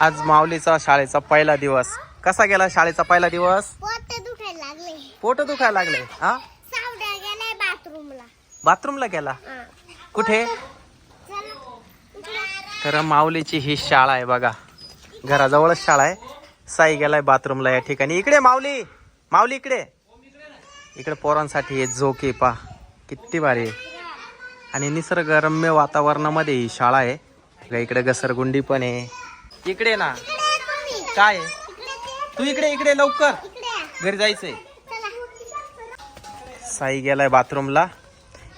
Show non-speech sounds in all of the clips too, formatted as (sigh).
आज माऊलीचा शाळेचा पहिला दिवस. कसा गेला शाळेचा पहिला दिवस? पोट दुखायला लागले. पोट दुखायला लागले हा? सावड्या गेलाय बाथरूमला. बाथरूमला गेला. कुठे. तर माऊलीची ही शाळा आहे बघा. घराजवळच शाळा आहे. साई गेलाय बाथरूमला या ठिकाणी. इकडे माऊली! माऊली इकडे. इकडे पोरांसाठी हे झोके पा किती भारी आहे. आणि निसर्गरम्य वातावरणामध्ये ही शाळा आहे. इकडे घसरगुंडी पण आहे. इकडे ना. काय? ते. इकडे इकडे लवकर. घरी जायचंय. साई गेलाय बाथरूमला.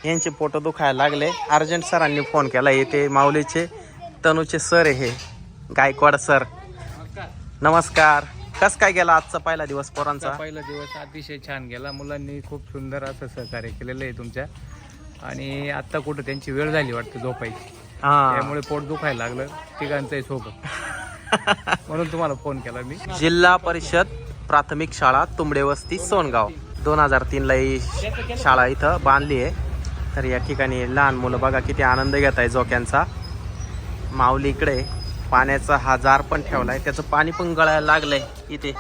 यांचे पोट दुखायला लागले. अर्जंट सरांनी फोन केला. येते माऊलीचे तनूचे सर हे. गायकवाड सर. नमस्कार. कस काय गेला आजचा पहिला दिवस पोरांचा? पहिला दिवस अतिशय छान गेला. मुलांनी खूप सुंदर असं सहकार्य केलेलं आहे तुमच्या. आणि आत्ता कुठं त्यांची वेळ झाली वाटतं झोपायची. हा. त्यामुळे पोट दुखायला लागलं. तिघांचंही सोबत. (laughs) म्हणून तुम्हाला फोन केला मी. जिल्हा परिषद प्राथमिक शाळा तुंबडे वस्ती सोनगाव. दोन हजार तीनला ही शाळा इथं बांधली आहे. तर या ठिकाणी लहान मुलं बघा किती आनंद घेत आहे झोक्यांचा. माऊली इकडे पाण्याचा हा जार पण ठेवलाय. त्याचं पाणी पण गळायला लागलंय इथे.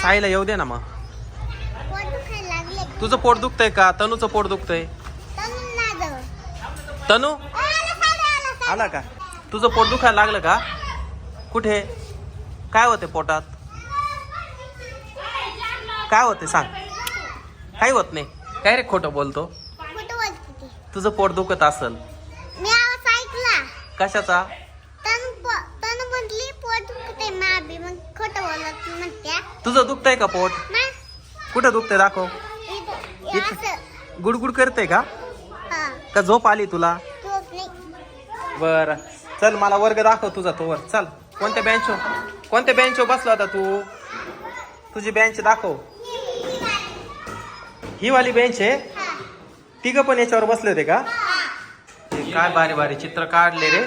साईला येऊ दे ना मग. पोट दुखायला लागले तुझं पोट दुखतंय का? तनूचं पोट दुखतंय. तनु ना जवळ. तनू? आला साडे, आला साडे. आला का? तुझं पोट दुखायला लागलं का? कुठे? काय होते पोटात? काय होते सांग. काही होत नाही. काय रे खोटं बोलतो? तुझं पोट दुखत असल. मी आवाज ऐकला कशाचा? तुझं दुखतंय का पोट? कुठं दुखतंय दाखव. गुडगुड करते का? का झोप आली तुला? बर. चल मला वर्ग दाखव तुझा तो वर. चल कोणत्या बेंच कोणत्या बेंच बसला होता तू? तुझी बेंच दाखव. ही वाली बेंच आहे? हा तिघ पण याच्यावर बसले होते का? काय भारी भारी चित्र काढले रे.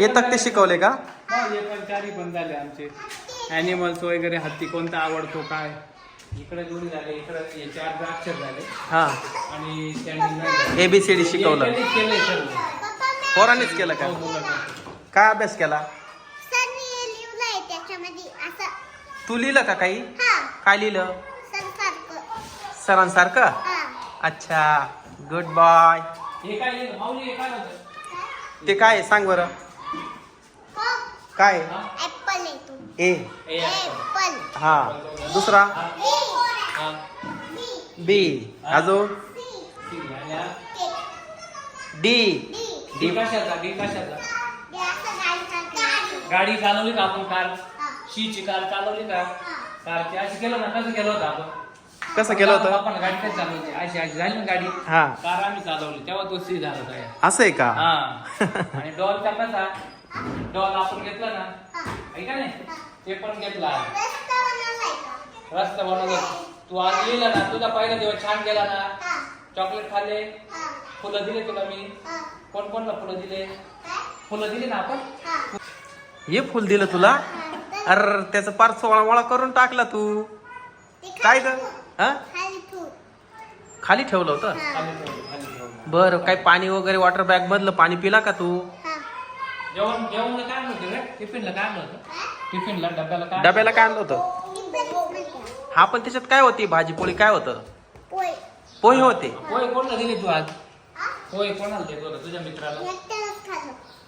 येतात ते शिकवले का? चारी पण झाले आमचे. ॲनिमल्स वगैरे हत्ती कोणता आवडतो काय? इकडे दोन्ही झाले इकडे हे चार अक्षर झाले. हा. आणि. एबीसीडी शिकवलं. पोरांनीच केलं का. काय अभ्यास केला? सनी हे लिहिलंय त्याच्यामध्ये असं. तू लिहिलं का काही? हा. काय लिहिलं? सर सारखं. सरांसारखं? हा. अच्छा. गुड बाय हे काय लिहिलं? माऊली हे काय होतं? ते काय आहे? सांग बरं. हो. काय ऍपल आहे तू. ए. हे आहे. ऍपल हा. दुसरा? बी हा. अजून? सी. आणि हा? डी डी कशाचा डी कशाचा? गाडी. चालवली का आपण कार? शीची कार चालवली का? कारची अशी केलं ना कसं केलं होतं आपण? कसं केलं होतं? आपण गाडी कशी चालवायची? अशी अशी झाली ना गाडी? हा. कार आम्ही चालवली तेव्हा तो सी झाला होता. असं आहे का? हा. (laughs) आणि डॉलचा कसा? डॉल आपण घेतला ना? हा. आहे का नाही? ते पण घेतला रस्ता बनवलाय का? रस्ता बनवला. तू आज लिहिला ना तुझा पहिला दिवस छान गेला ना? हा. चॉकलेट खाल्ले? हा. फुलं दिले तुला मी? कोण कोणला फुलं दिले? फुलं दिले ना आपण? हा. फुल दिलं तुला? अर त्याचं पार सोळा मोळा करून टाकला तू. काय ग? हा? खाली ठेवलं होतं? हा. बर काय पाणी वगैरे वॉटर बॅग मधलं पाणी पिला का तू? हा. जेवण जेवणला काय आणलं होतं रे? टिफिनला काय आणलं होतं? टिफिनला डब्याला काय? डब्याला काय आणलं होतं? हा पण त्याच्यात काय होती? भाजी पोळी काय होतं? पोहे होते. पोहे कोणाला दिले तू आज? पोहे कोणाला देत होता तुझ्या मित्राला.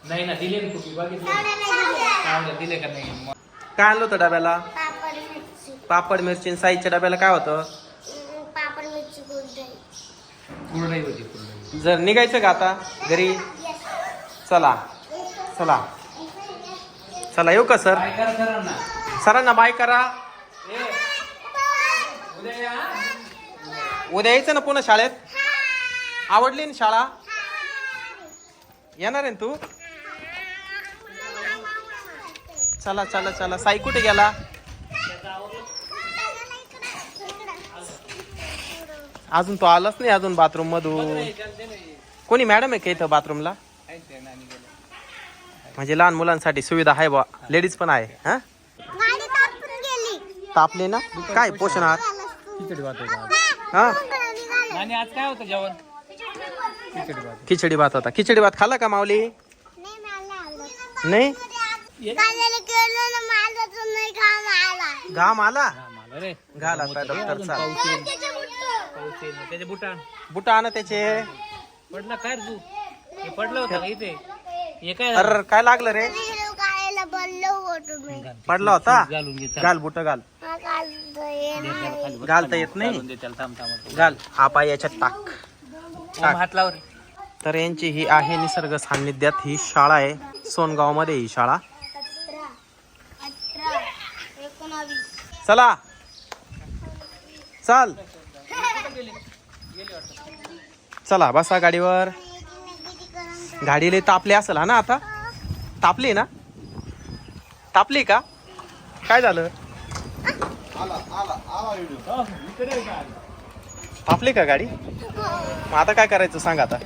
नाही ना दिले ना तुम्ही बघितले दिलं. का नाही? मग काय आणलं होतं डब्याला? पापड मिरची. पापड मिरची आणि साईच्या डब्याला काय होतं? कुरडई. होती कुरडई जर निघायचं का आता घरी. चला. चला. चला येऊ का सर? काय करा सरांना. सरांना बाय करा. ए, उद्या या. उद्या यायचं ना पुन्हा शाळेत? आवडली ना शाळा? येणार आहे तू? चला चला चला. साई कुठे गेला? अजून तो आलाच नाही अजून बाथरूम मधून. कोणी मॅडम आहे का इथं बाथरूमला म्हणजे लहान मुलांसाठी सुविधा आहे बा. लेडीज पण आहे हा? तापले ना? काय पोषण आहार? खिचडी भात होता हा? आज काय होतं जेवण? खिचडी भात. खिचडी भात होता. खिचडी भात खाल्ला का माऊली? नाही घाम आला? घाल आता डॉक्टर त्याचे बुटा बुट आण त्याचे. पडला काय रे तू? हे पडलं होतं का इथे? हे काय अरे काय लागलं रे? पडला होता? घालून घे घाल बुट घाल. घालता येत नाही? घालून दे त्याला थांब थांब. घाल. हा पाय याच्यात टाक. हात लाव रे. तर यांची ही आहे निसर्ग सान्निध्यात ही शाळा आहे. सोनगावमध्ये ही शाळा. चला. चाल. चला बसा गाडीवर. गाडीला तापली असेल हा ना आता? तापली ना? तापली का? काय झालं? तापली का गाडी? मग आता काय करायचं सांग आता.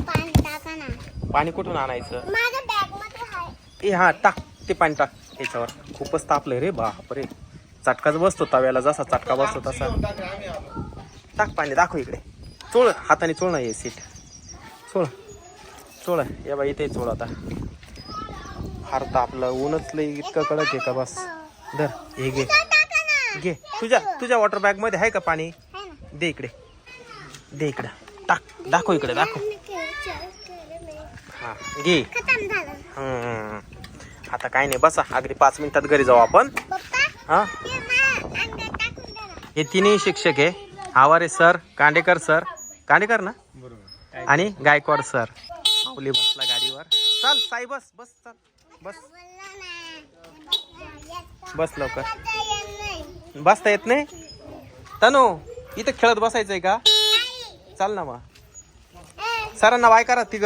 पाणी टाका ना. पाणी कुठून आणायचं? माझ्या बॅगमध्ये आहे. ए हा टाक ते पाणी टाक. त्याच्यावर खूपच तापलंय रे बापरे. चटकाच बसतो तव्याला जसा चटका बसतो तसा. टाक पाणी दाखव इकडे. चोळ हाताने चोळ ना हे सीट. चोळ चोळ. या बाई इथे चोळ आता. हार तापलं ऊनच लई इतकं कडक आहे का बस? धर हे घे. टाका ना. घे. तुझ्या तुझ्या वॉटर बॅगमध्ये आहे का पाणी? आहे ना. दे इकडे. दे इकडे. टाक. दाखव इकडे दाखव. हा घे. हम्म. आता काय नाही बसा. अगदी पाच मिनिटात घरी जाऊ आपण. हा? हे हे तिन्ही शिक्षक आहे. Aware sir Kandekar sir. Kandekar ना? बरोबर आणि गायकवाड सर. माऊली बसला गाडीवर. चल साई बस बस चल. बस. बस लवकर. बसता येत नाही? तनु इथं खेळत बसायचंय का? चाल ना मग. सरांना वाय करा तिघ.